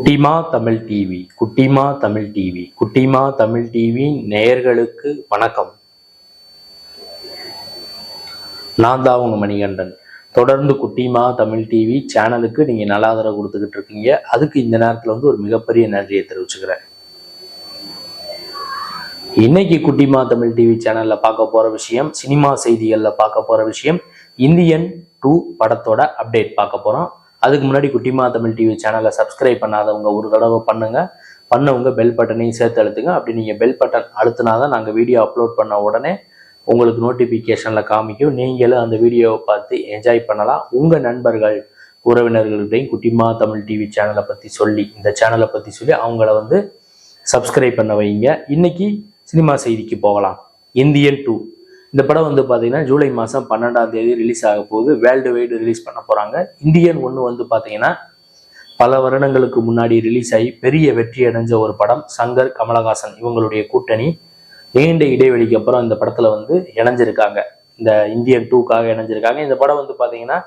குட்டிமா தமிழ் டிவி குட்டிமா தமிழ் டிவி குட்டிமா தமிழ் டிவி நேயர்களுக்கு வணக்கம். நான் தான் உங்க மணிகண்டன். தொடர்ந்து குட்டிமா தமிழ் டிவி சேனலுக்கு நீங்க நல்ல ஆதரவு கொடுத்துக்கிட்டு இருக்கீங்க. அதுக்கு இந்த நேரத்துல வந்து ஒரு மிகப்பெரிய நன்றியை தெரிவிச்சுக்கிறேன். இன்னைக்கு குட்டிமா தமிழ் டிவி சேனல்ல பார்க்க போற விஷயம் சினிமா செய்திகள்ல பார்க்க போற விஷயம் இந்தியன் டூ படத்தோட அப்டேட் பார்க்க போறோம். அதுக்கு முன்னாடி குட்டிமா தமிழ் டிவி சேனலை சப்ஸ்கிரைப் பண்ணாதவங்க ஒரு தடவை பண்ணுங்க. பண்ணவங்க பெல் பட்டனையும் சேர்த்து அழுத்துங்க. அப்படி நீங்கள் பெல் பட்டன் அழுத்தினாதான் நாங்கள் வீடியோ அப்லோட் பண்ண உடனே உங்களுக்கு நோட்டிஃபிகேஷனில் காமிக்கும். நீங்களும் அந்த வீடியோவை பார்த்து என்ஜாய் பண்ணலாம். உங்கள் நண்பர்கள் உறவினர்கள்டையும் குட்டிமா தமிழ் டிவி சேனலை பற்றி சொல்லி இந்த சேனலை பற்றி சொல்லி அவங்கள வந்து சப்ஸ்கிரைப் பண்ண வைங்க. இன்னைக்கு சினிமா செய்திக்கு போகலாம். இந்தியன் டூ இந்த படம் வந்து பார்த்தீங்கன்னா ஜூலை மாதம் பன்னெண்டாம் தேதி ரிலீஸ் ஆக போகுது. வேர்ல்டு வைடு ரிலீஸ் பண்ண போகிறாங்க இந்தியன் ஒன்று வந்து பார்த்தீங்கன்னா பல வருடங்களுக்கு முன்னாடி ரிலீஸ் ஆகி பெரிய வெற்றி அடைஞ்ச ஒரு படம். சங்கர் கமலஹாசன் இவங்களுடைய கூட்டணி நீண்ட இடைவெளிக்கு அப்புறம் இந்த படத்தில் வந்து இணைஞ்சிருக்காங்க. இந்த இந்தியன் டூக்காக இணைஞ்சிருக்காங்க. இந்த படம் வந்து பார்த்தீங்கன்னா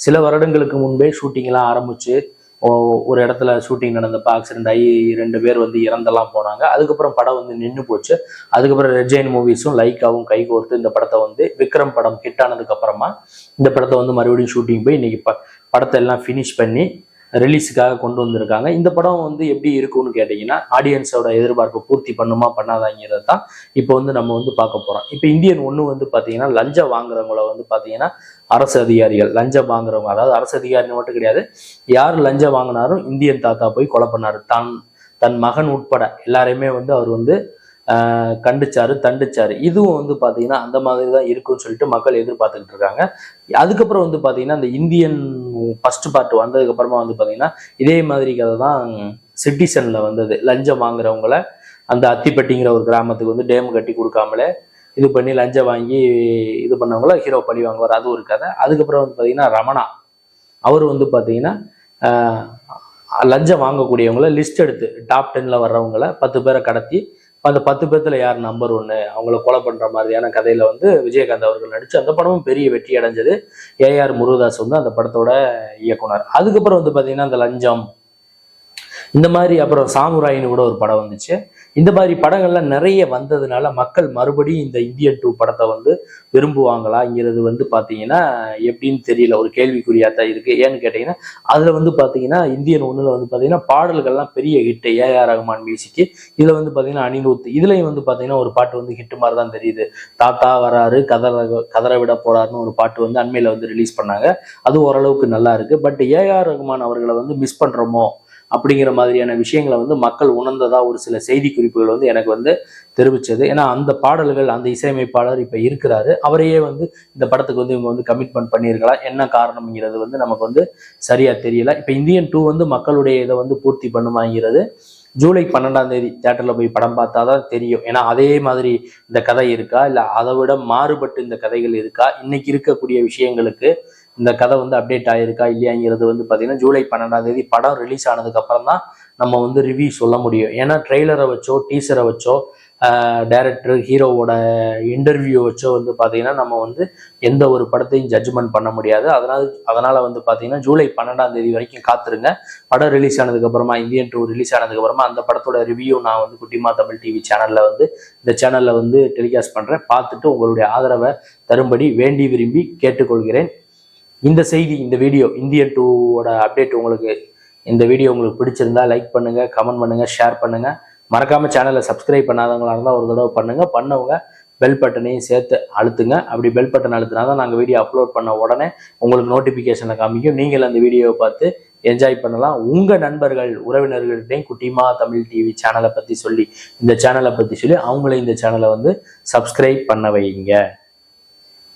சில வருடங்களுக்கு முன்பே ஷூட்டிங்லாம் ஆரம்பிச்சு ஒரு இடத்துல ஷூட்டிங் நடந்தப்ப ஆக்சிடென்ட் ஆகி ரெண்டு பேர் வந்து இறந்தெல்லாம் போனாங்க. அதுக்கப்புறம் படம் வந்து நின்று போச்சு. அதுக்கப்புறம் ரெட்ஜைன் மூவிஸும் லைக்காவும் கை கோர்த்து இந்த படத்தை வந்து விக்ரம் படம் ஹிட் ஆனதுக்கு அப்புறமா இந்த படத்தை வந்து மறுபடியும் ஷூட்டிங் போய் இன்னைக்கு ப படத்தை எல்லாம் ஃபினிஷ் பண்ணி ரிலீஸுக்காக கொண்டு வந்திருக்காங்க. இந்த படம் வந்து எப்படி இருக்கும்னு கேட்டிங்கன்னா ஆடியன்ஸோட எதிர்பார்ப்பு பூர்த்தி பண்ணுமா பண்ணாதாங்கிறது தான் இப்போ வந்து நம்ம வந்து பார்க்க போகிறோம் இப்போ இந்தியன் ஒன்று வந்து பார்த்தீங்கன்னா லஞ்சம் வாங்குறவங்கள வந்து பார்த்தீங்கன்னா அரசு அதிகாரிகள் லஞ்சம் வாங்குறவங்க அதாவது அரசு அதிகாரின்னு மட்டும் கிடையாது யார் லஞ்சம் வாங்கினாரும் இந்தியன் தாத்தா போய் கொலை பண்ணார். தான் தன் மகன் உட்பட எல்லாரையுமே வந்து அவர் வந்து கண்டிச்சாரு தண்டிச்சாரு. இதுவும் வந்து பார்த்தீங்கன்னா அந்த மாதிரி தான் இருக்கும்னு சொல்லிட்டு மக்கள் எதிர்பார்த்துக்கிட்டு இருக்காங்க. அதுக்கப்புறம் வந்து பார்த்தீங்கன்னா இந்த இந்தியன் ஃபர்ஸ்ட் பார்ட் வந்ததுக்கு அப்புறமா வந்து பார்த்தீங்கன்னா இதே மாதிரி கதை தான் சிட்டிசன்ல வந்தது. லஞ்சம் வாங்குறவங்கள அந்த அத்திப்பட்டிங்கிற ஒரு கிராமத்துக்கு வந்து டேம் கட்டி கொடுக்காமலே இது பண்ணி லஞ்சம் வாங்கி இது பண்ணவங்கள ஹீரோ பழி வாங்குவார். அது ஒரு கதை. அதுக்கப்புறம் வந்து பார்த்தீங்கன்னா ரமணா. அவர் வந்து பார்த்தீங்கன்னா லஞ்சம் வாங்கக்கூடியவங்கள லிஸ்ட் எடுத்து டாப் டென்ல வர்றவங்கள பத்து பேரை கடத்தி அந்த பத்து பேர்த்துல யார் நம்பர் ஒன்று அவங்கள கொலை பண்ற மாதிரியான கதையில வந்து விஜயகாந்த் அவர்கள் நடிச்சு அந்த படமும் பெரிய வெற்றி அடைஞ்சது. ஏஆர் முருகதாஸ் வந்து அந்த படத்தோட இயக்குனர். அதுக்கப்புறம் வந்து பாத்தீங்கன்னா அந்த லஞ்சம் இந்த மாதிரி அப்புறம் சாமுராயின்னு கூட ஒரு படம் வந்துச்சு. இந்த மாதிரி படங்கள்லாம் நிறைய வந்ததுனால மக்கள் மறுபடியும் இந்த இந்தியன் டூ படத்தை வந்து விரும்புவாங்களாங்கிறது வந்து பார்த்தீங்கன்னா எப்படின்னு தெரியல. ஒரு கேள்விக்குறியாக தான் இருக்குது ஏன்னு கேட்டிங்கன்னா அதில் வந்து பார்த்தீங்கன்னா இந்தியன் ஒன்றில் வந்து பார்த்தீங்கன்னா பாடல்கள்லாம் பெரிய ஹிட்டு ஏஆர் ரஹ்மான் மியூசிக்கு இதில் வந்து பார்த்தீங்கன்னா அனிருத். இதுலேயும் வந்து பார்த்தீங்கன்னா ஒரு பாட்டு வந்து ஹிட்டு மாதிரி தான் தெரியுது. தாத்தா வராரு கதற கதற விட போறாருன்னு ஒரு பாட்டு வந்து அண்மையில் வந்து ரிலீஸ் பண்ணாங்க. அது ஓரளவுக்கு நல்லா இருக்குது பட் ஏஆர் ரஹ்மான் அவர்களை வந்து மிஸ் பண்ணுறோமோ அப்படிங்கிற மாதிரியான விஷயங்களை வந்து மக்கள் உணர்ந்ததா ஒரு சில செய்தி குறிப்புகள் வந்து எனக்கு வந்து தெரிவிச்சது. ஏன்னா அந்த பாடல்கள் அந்த இசையமைப்பாளர் இப்போ இருக்கிறாரு. அவரையே வந்து இந்த படத்துக்கு வந்து இவங்க வந்து கமிட்மெண்ட் பண்ணியிருக்கலாம். என்ன காரணம்ங்கிறது வந்து நமக்கு வந்து சரியா தெரியல. இப்போ இந்தியன் டூ வந்து மக்களுடைய இதை வந்து பூர்த்தி பண்ணுமாங்கிறது ஜூலை பன்னெண்டாம் தேதி தேட்டரில் போய் படம் பார்த்தா தான் தெரியும். ஏன்னா அதே மாதிரி இந்த கதை இருக்கா? இல்லை அதை விட மாறுபட்டு இந்த கதைகள் இருக்கா? இன்னைக்கு இருக்கக்கூடிய விஷயங்களுக்கு இந்த கதை வந்து அப்டேட் ஆயிருக்கா இல்லையாங்கிறது வந்து பார்த்தீங்கன்னா ஜூலை பன்னெண்டாம் தேதி படம் ரிலீஸ் ஆனதுக்கு அப்புறம் தான் நம்ம வந்து ரிவ்யூ சொல்ல முடியும். ஏன்னா ட்ரெய்லரை வச்சோ டீசரை வச்சோ டைரக்டர் ஹீரோவோட இன்டர்வியூ வச்சோ வந்து பார்த்தீங்கன்னா நம்ம வந்து எந்த ஒரு படத்தையும் ஜட்ஜ்மெண்ட் பண்ண முடியாது. அதனால அதனால வந்து பார்த்தீங்கன்னா ஜூலை பன்னெண்டாம் தேதி வரைக்கும் காத்துருங்க. படம் ரிலீஸ் ஆனதுக்கு அப்புறமா இந்தியன் டூ ரிலீஸ் ஆனதுக்கு அப்புறமா அந்த படத்தோட ரிவ்யூ நான் வந்து குட்டிமா தமிழ் டிவி சேனல்ல வந்து இந்த சேனல்ல வந்து டெலிகாஸ்ட் பண்றேன். பார்த்துட்டு உங்களுடைய ஆதரவை தரும்படி வேண்டி விரும்பி கேட்டுக்கொள்கிறேன். இந்த செய்தி இந்த வீடியோ இந்தியன் டூவோட அப்டேட் உங்களுக்கு இந்த வீடியோ உங்களுக்கு பிடிச்சிருந்தா லைக் பண்ணுங்கள் கமெண்ட் பண்ணுங்கள் ஷேர் பண்ணுங்கள் மறக்காமல் சேனலை சப்ஸ்கிரைப் பண்ணாதவங்களா இருந்தால் ஒரு தடவை பண்ணுங்கள் பண்ணவங்க பெல் பட்டனையும் சேர்த்து அழுத்துங்க. அப்படி பெல் பட்டன் அழுத்தினா தான் நாங்கள் வீடியோ அப்லோட் பண்ண உடனே உங்களுக்கு நோட்டிஃபிகேஷனை காமிக்கும். நீங்கள் அந்த வீடியோவை பார்த்து என்ஜாய் பண்ணலாம். உங்கள் நண்பர்கள் உறவினர்கள்ட்டையும் குட்டிமா தமிழ் டிவி சேனலை பற்றி சொல்லி இந்த சேனலை பற்றி சொல்லி அவங்கள இந்த சேனலை வந்து சப்ஸ்கிரைப் பண்ண வைங்க.